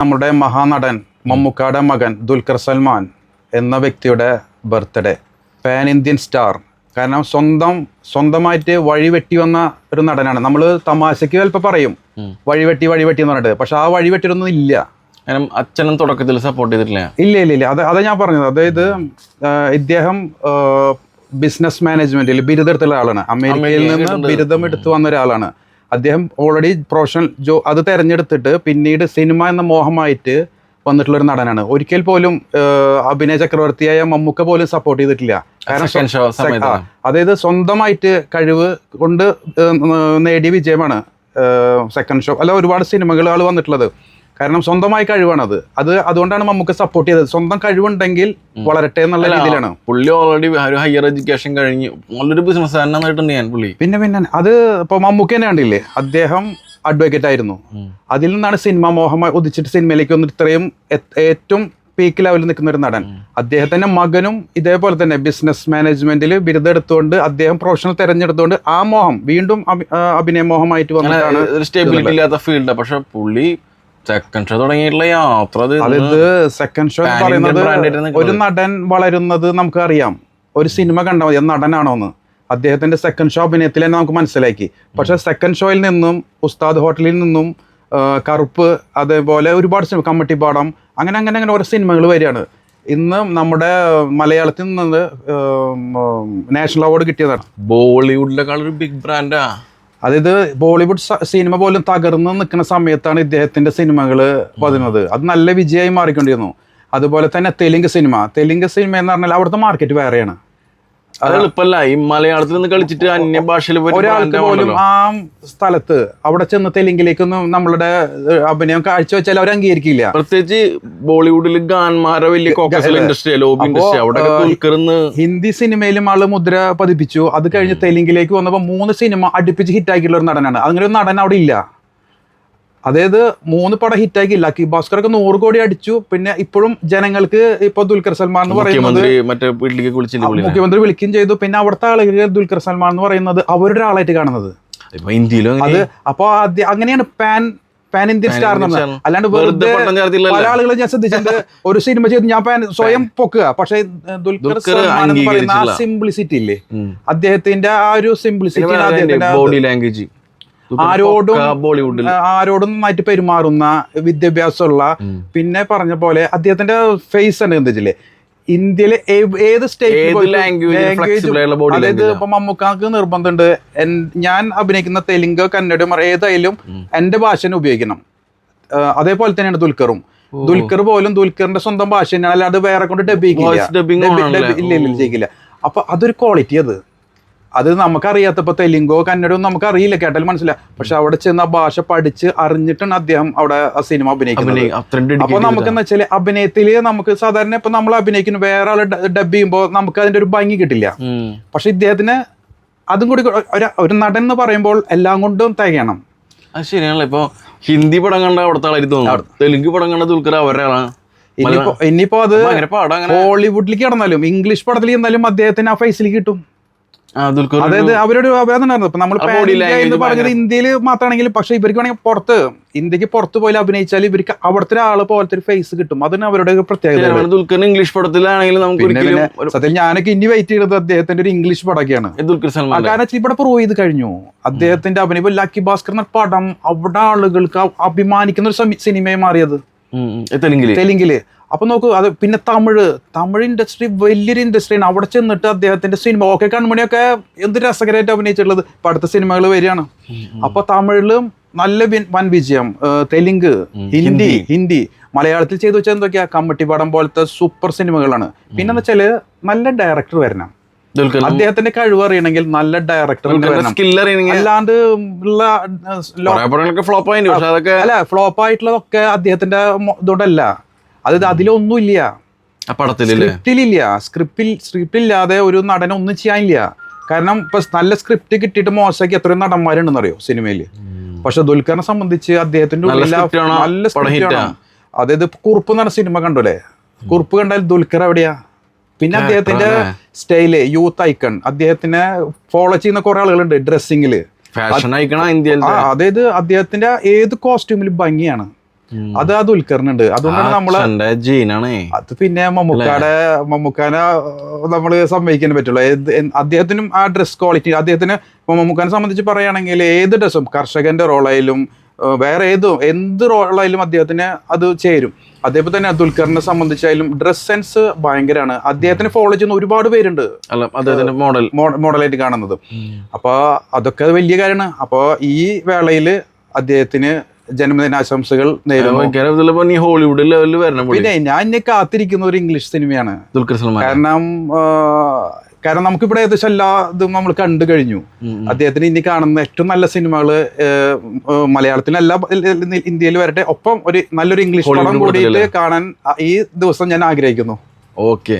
നമ്മുടെ മഹാനടൻ മമ്മൂക്കാടെ മകൻ ദുൽഖർ സൽമാൻ എന്ന വ്യക്തിയുടെ ബർത്ത്ഡേ. പാൻ ഇന്ത്യൻ സ്റ്റാർ കാരണം സ്വന്തം സ്വന്തമായിട്ട് വഴിവെട്ടി വന്ന ഒരു നടനാണ്. നമ്മൾ തമാശയ്ക്ക് ചിലപ്പോൾ പറയും വഴിവെട്ടി വഴിവെട്ടി എന്ന് പറഞ്ഞിട്ട്. പക്ഷെ ആ വഴിവെട്ടിയൊന്നും ഇല്ല. അച്ഛനും തുടക്കത്തിൽ സപ്പോർട്ട് ചെയ്തിട്ടില്ല. ഇല്ല ഇല്ല ഇല്ല. അത് അതാ ഞാൻ പറഞ്ഞത്. അതായത് ഇദ്ദേഹം ബിസിനസ് മാനേജ്മെന്റിൽ ബിരുദം എടുത്തുള്ള ആളാണ്. അമേരിക്കയിൽ നിന്ന് ബിരുദം എടുത്തു വന്ന ഒരാളാണ്. അദ്ദേഹം ഓൾറെഡി പ്രൊഫഷണൽ ജോ അത് തിരഞ്ഞെടുത്തിട്ട് പിന്നീട് സിനിമ എന്ന മോഹമായിട്ട് വന്നിട്ടുള്ള ഒരു നടനാണ്. ഒരിക്കൽ പോലും അഭിനയ ചക്രവർത്തിയായ മമ്മൂക്ക പോലും സപ്പോർട്ട് ചെയ്തിട്ടില്ല. കാരണം അതായത് സ്വന്തമായിട്ട് കഴിവ് കൊണ്ട് നേടിയ വിജയമാണ് സെക്കൻഡ് ഷോ അല്ല ഒരുപാട് സിനിമകൾ ആൾ വന്നിട്ടുള്ളത്. കാരണം സ്വന്തമായി കഴിവാണ് അത് അത് അതുകൊണ്ടാണ് നമുക്ക് സപ്പോർട്ട് ചെയ്തത്. സ്വന്തം കഴിവുണ്ടെങ്കിൽ വളരട്ടെ എന്നുള്ള രീതിയിലാണ്. പുള്ളി ഓൾറെഡി ഒരു ഹയർ എഡ്യൂക്കേഷൻ കഴിഞ്ഞ് നല്ലൊരു ബിസിനസ് തന്നെ ഞാൻ പുള്ളി. പിന്നെ പിന്നെ അത് ഇപ്പൊ മമ്മൂക്ക തന്നെ കണ്ടില്ലേ? അദ്ദേഹം അഡ്വക്കേറ്റ് ആയിരുന്നു. അതിൽ നിന്നാണ് സിനിമ മോഹം ഉദിച്ചിട്ട് സിനിമയിലേക്ക് വന്നിട്ട് ഇത്രയും ഏറ്റവും പീക്ക് ലെവലിൽ നിൽക്കുന്ന ഒരു നടൻ. അദ്ദേഹത്തിന്റെ മകനും ഇതേപോലെ തന്നെ ബിസിനസ് മാനേജ്മെന്റിൽ ബിരുദെടുത്തുകൊണ്ട് അദ്ദേഹം പ്രൊഫഷണൽ തെരഞ്ഞെടുത്തുകൊണ്ട് ആ മോഹം വീണ്ടും അഭിനയ മോഹമായിട്ട് വന്നിട്ടാണ് ഒരു സ്റ്റെബിലിറ്റി ഇല്ലാത്ത ഫീൽഡ് പക്ഷെ പുള്ളി സെക്കൻഡ് ഷോ തുടങ്ങിയിട്ടുള്ള യാത്ര സെക്കൻഡ് ഷോ എന്ന് പറയുന്നത്. ഒരു നടൻ വളരുന്നത് നമുക്ക് അറിയാം ഒരു സിനിമ കണ്ടാൽ മതി. നടനാണോ നടനാണോന്ന് അദ്ദേഹത്തിന്റെ സെക്കൻഡ് ഷോ അഭിനയത്തിൽ തന്നെ നമുക്ക് മനസ്സിലാക്കി. പക്ഷെ സെക്കൻഡ് ഷോയിൽ നിന്നും ഉസ്താദ് ഹോട്ടലിൽ നിന്നും കറുപ്പ് അതേപോലെ ഒരുപാട് സിനിമ കമ്മട്ടിപ്പാടം അങ്ങനെ അങ്ങനെ അങ്ങനെ ഓരോ സിനിമകൾ വരികയാണ്. ഇന്ന് നമ്മുടെ മലയാളത്തിൽ നിന്ന് നാഷണൽ അവാർഡ് കിട്ടിയതാണ്. ബോളിവുഡിലേക്കാൾ ഒരു ബിഗ് ബ്രാൻഡാ അതായത് ബോളിവുഡ് സിനിമ പോലും തകർന്ന് നിൽക്കുന്ന സമയത്താണ് ഇദ്ദേഹത്തിന്റെ സിനിമകൾ വരുന്നത് അത് നല്ല വിജയമായി മാറിക്കൊണ്ടിരുന്നു. അതുപോലെ തന്നെ തെലുങ്ക് സിനിമ. തെലുങ്ക് സിനിമ എന്ന് പറഞ്ഞാൽ അവിടുത്തെ മാർക്കറ്റ് വേറെയാണ്. അത് എളുപ്പല്ല ഈ മലയാളത്തിൽ നിന്ന് കളിച്ചിട്ട് അന്യ ഭാഷയിൽ ഒരാൾക്ക് പോലും. ആ സ്ഥലത്ത് അവിടെ ചെന്ന് തെലുങ്കിലേക്കൊന്നും നമ്മളുടെ അഭിനയം കാഴ്ചവെച്ചാൽ അവർ അംഗീകരിക്കില്ല. പ്രത്യേകിച്ച് ബോളിവുഡിൽ ഗാൻമാരെ വലിയ കോക്കസൽ ഇൻഡസ്ട്രി ലോബി ഇൻഡസ്ട്രി അവിടെ തുൽക്കർന്ന് ഹിന്ദി സിനിമയിലും ആൾ മുദ്ര പതിപ്പിച്ചു. അത് കഴിഞ്ഞ് തെലുങ്കിലേക്ക് വന്നപ്പോൾ മൂന്ന് സിനിമ അടുപ്പിച്ച് ഹിറ്റാക്കിയുള്ള ഒരു നടനാണ്. അങ്ങനെ ഒരു നടൻ അവിടെ ഇല്ല. അതായത് മൂന്ന് പടം ഹിറ്റാക്കി ലക്കി ഭാസ്കർ ഒക്കെ നൂറ് കോടി അടിച്ചു. പിന്നെ ഇപ്പോഴും ജനങ്ങൾക്ക് ഇപ്പൊ ദുൽഖർ സൽമാൻ എന്ന് പറയുന്നത് മുഖ്യമന്ത്രി വിളിക്കുകയും ചെയ്തു. പിന്നെ അവിടുത്തെ ആളുകൾ ദുൽഖർ സൽമാൻ എന്ന് പറയുന്നത് അവരുടെ ആളായിട്ട് കാണുന്നത്. അത് അപ്പൊ അങ്ങനെയാണ് പാൻ പാൻ ഇന്ത്യൻ സ്റ്റാർ അല്ലാണ്ട് വെറുതെ പല ആളുകളും ഞാൻ ശ്രദ്ധിച്ചിട്ടുണ്ട്. ഒരു സിനിമ ചെയ്ത് ഞാൻ പാൻ സ്വയം പൊക്കുക. പക്ഷെ ദുൽഖർ സൽമാൻ എന്ന് പറയുന്ന ആ സിംപ്ലിസിറ്റി ഇല്ലേ? അദ്ദേഹത്തിന്റെ ആ ഒരു സിംപ്ലിസിറ്റി ബോഡി ലാംഗ്വേജ് ആരോടും ബോളിവുഡിൽ ആരോടും നന്നായിട്ട് പെരുമാറുന്ന വിദ്യാഭ്യാസമുള്ള പിന്നെ പറഞ്ഞ പോലെ അദ്ദേഹത്തിന്റെ ഫേസ് തന്നെ എന്താ വെച്ചില്ലേ? ഇന്ത്യയിലെ ഏത് സ്റ്റേറ്റ് language ലും flexible ആയിട്ടുള്ള body അതായത്. ഇപ്പൊ മമ്മൂക്കാക്ക് നിർബന്ധമുണ്ട്. ഞാൻ അഭിനയിക്കുന്ന തെലുങ്ക് കന്നഡ ഏതായാലും എന്റെ ഭാഷ തന്നെ ഉപയോഗിക്കണം. അതേപോലെ തന്നെയാണ് ദുൽഖറും. ദുൽഖർ പോലും ദുൽഖറിന്റെ സ്വന്തം ഭാഷ തന്നെയാണ്. അല്ലാതെ വേറെ കൊണ്ട് ഡബിങ് ഇല്ല. ഇല്ല ചെയ്യില്ല അപ്പൊ അതൊരു ക്വാളിറ്റി അത്. അത് നമുക്കറിയാത്തപ്പോ തെലുങ്കോ കന്നഡയോ നമുക്ക് അറിയില്ല കേട്ടാൽ മനസ്സിലാ. പക്ഷെ അവിടെ ചെന്ന് ഭാഷ പഠിച്ച് അറിഞ്ഞിട്ടാണ് അദ്ദേഹം അവിടെ ആ സിനിമ അഭിനയിക്കുന്നത്. അപ്പൊ നമുക്ക് എന്ന് വെച്ചാൽ അഭിനയത്തിൽ നമുക്ക് സാധാരണ ഇപ്പൊ നമ്മൾ അഭിനയിക്കുന്നു. വേറെ ആൾ ഡബ് ചെയ്യുമ്പോൾ നമുക്ക് അതിന്റെ ഒരു ഭംഗി കിട്ടില്ല. പക്ഷെ ഇദ്ദേഹത്തിന് അതും കൂടി ഒരു- നടൻ എന്ന് പറയുമ്പോൾ എല്ലാം കൊണ്ടും തികയണം. അത് ശരിയാണല്ലോ. ഇപ്പൊ ഹിന്ദി പടം കണ്ട അവിടുത്തെ തെലുങ്ക് പടം കണ്ട ദുൽഖർ അവരാണ് ഇനിയിപ്പോ ഇനിയിപ്പോ അത് ഹോളിവുഡിലേക്ക് കടന്നാലും ഇംഗ്ലീഷ് പടത്തിലേക്ക് ചെന്നാലും അദ്ദേഹത്തിന് ആ ഫേസിൽ കിട്ടും. അതായത് അവരോട് അഭിനന്ദനം ഇപ്പൊ നമ്മൾ എന്ന് പറഞ്ഞത് ഇന്ത്യയിൽ മാത്രമാണെങ്കിൽ പക്ഷെ ഇവർക്ക് വേണമെങ്കിൽ പുറത്ത് ഇന്ത്യയ്ക്ക് പുറത്ത് പോയി അഭിനയിച്ചാൽ ഇവർക്ക് അവിടുത്തെ ആൾ പോലത്തെ ഒരു ഫേസ് കിട്ടും. അതിന് അവരുടെ പ്രത്യേകത. ദുൽഖറിന് ഇംഗ്ലീഷ് പടത്തിലാണെങ്കിലും നമുക്ക് സത്യം ഞാനൊക്കെ ഇനി വെയിറ്റ് ചെയ്തത് അദ്ദേഹത്തിന്റെ ഒരു ഇംഗ്ലീഷ് പടമൊക്കെയാണ്. ദുൽഖർ സൽമാൻ കാരണം വെച്ചാൽ ഇവിടെ പ്രൂവ് ചെയ്ത് കഴിഞ്ഞു. അദ്ദേഹത്തിന്റെ അഭിനയം ലക്കി ഭാസ്കർ എന്ന പടം അവിടെ ആളുകൾക്ക് അഭിമാനിക്കുന്ന ഒരു സിനിമയെ മാറിയത്. തെലുങ്കിൽ? തെലുങ്കിൽ. അപ്പൊ നോക്കൂ അത് പിന്നെ തമിഴ്. തമിഴ് ഇൻഡസ്ട്രി വലിയൊരു ഇൻഡസ്ട്രിയാണ് അവിടെ ചെന്നിട്ട് അദ്ദേഹത്തിന്റെ സിനിമ ഓക്കെ കൺമണിയൊക്കെ എന്ത് രസകരമായിട്ട് അഭിനയിച്ചിട്ടുള്ളത്? ഇപ്പൊ അടുത്ത സിനിമകൾ വരികയാണ്. അപ്പൊ തമിഴിലും നല്ല വൻ വിജയം. തെലുങ്ക് ഹിന്ദി ഹിന്ദി. മലയാളത്തിൽ ചെയ്തു വെച്ചാൽ എന്തൊക്കെയാ? കമ്മട്ടിപ്പാടം പോലത്തെ സൂപ്പർ സിനിമകളാണ്. പിന്നെ വെച്ചാൽ നല്ല ഡയറക്ടർ വരണം. അദ്ദേഹത്തിന്റെ കഴിവ് അറിയണമെങ്കിൽ നല്ല ഡയറക്ടർ അല്ലാണ്ട് അല്ല ഫ്ലോപ്പ് ആയിട്ടുള്ളതൊക്കെ അദ്ദേഹത്തിന്റെ ഇതോടല്ല. അത് അതിലൊന്നുമില്ല. സ്ക്രിപ്റ്റിലില്ല. സ്ക്രിപ്റ്റിൽ സ്ക്രിപ്റ്റ് ഇല്ലാതെ ഒരു നടനെ ഒന്നും ചെയ്യാനില്ല. കാരണം ഇപ്പൊ നല്ല സ്ക്രിപ്റ്റ് കിട്ടിയിട്ട് മോശമാക്കി എത്രയോ നടന്മാരുണ്ടെന്ന് അറിയോ സിനിമയിൽ പക്ഷെ ദുൽഖറിനെ സംബന്ധിച്ച് അദ്ദേഹത്തിന്റെ നല്ല. അതായത് കുറുപ്പ് നടന്ന സിനിമ സിനിമ കണ്ടല്ലേ കുറുപ്പ് കണ്ടാൽ ദുൽഖർ എവിടെയാ? പിന്നെ അദ്ദേഹത്തിന്റെ സ്റ്റൈൽ യൂത്ത് ഐക്കൺ അദ്ദേഹത്തിനെ ഫോളോ ചെയ്യുന്ന കുറെ ആളുകളുണ്ട് ഡ്രസ്സിംഗിൽ ഫാഷൻ ഇന്ത്യയിൽ അതായത് അദ്ദേഹത്തിന്റെ ഏത് കോസ്റ്റ്യൂമിലും ഭംഗിയാണ്. അത് അത് ഉൽക്കരണുണ്ട് അതുകൊണ്ടാണ് നമ്മൾ ജീനാണേ. അത് പിന്നെ മമ്മൂക്കാടെ മമ്മൂക്കാനെ നമ്മൾ സമ്മതിക്കാൻ പറ്റുള്ളൂ. അദ്ദേഹത്തിനും ആ ഡ്രസ് ക്വാളിറ്റി അദ്ദേഹത്തിന് മമ്മൂക്കാനെ സംബന്ധിച്ച് പറയുകയാണെങ്കിൽ ഏത് ഡ്രസ്സും കർഷകന്റെ റോളായാലും വേറെ ഏതും എന്ത് റോളായാലും അദ്ദേഹത്തിന് അത് ചേരും. അതേപോലെ തന്നെ ദുൽഖറിനെ സംബന്ധിച്ചായാലും ഡ്രസ് സെൻസ് ഭയങ്കരമാണ് അദ്ദേഹത്തിന് ഫോളോ ചെയ്യുന്ന ഒരുപാട് പേരുണ്ട്. അല്ല അദ്ദേഹത്തിന്റെ മോഡൽ മോഡലായിട്ട് കാണുന്നത്. അപ്പോൾ അതൊക്കെ വലിയ കാര്യമാണ്. അപ്പോൾ ഈ വേളയിൽ അദ്ദേഹത്തിന് ജന്മദിനാശംസകൾ നേരുന്നു. ഇപ്പൊ നീ ഹോളിവുഡ് ലെവലിൽ വരണം പിന്നെ ഞാൻ ഇനി കാത്തിരിക്കുന്ന ഒരു ഇംഗ്ലീഷ് സിനിമയാണ് ദുൽഖർ സൽമാൻ. കാരണം കാരണം നമുക്കിവിടെ ഏകദേശം എല്ലാ ഇതും നമ്മൾ കണ്ടു കഴിഞ്ഞു. അദ്ദേഹത്തിന് ഇനി കാണുന്ന ഏറ്റവും നല്ല സിനിമകൾ മലയാളത്തിലല്ല ഇന്ത്യയിൽ വരട്ടെ. ഒപ്പം ഒരു നല്ലൊരു ഇംഗ്ലീഷ് പടം കൂടിയിട്ട് കാണാൻ ഈ ദിവസം ഞാൻ ആഗ്രഹിക്കുന്നു. ഓക്കെ.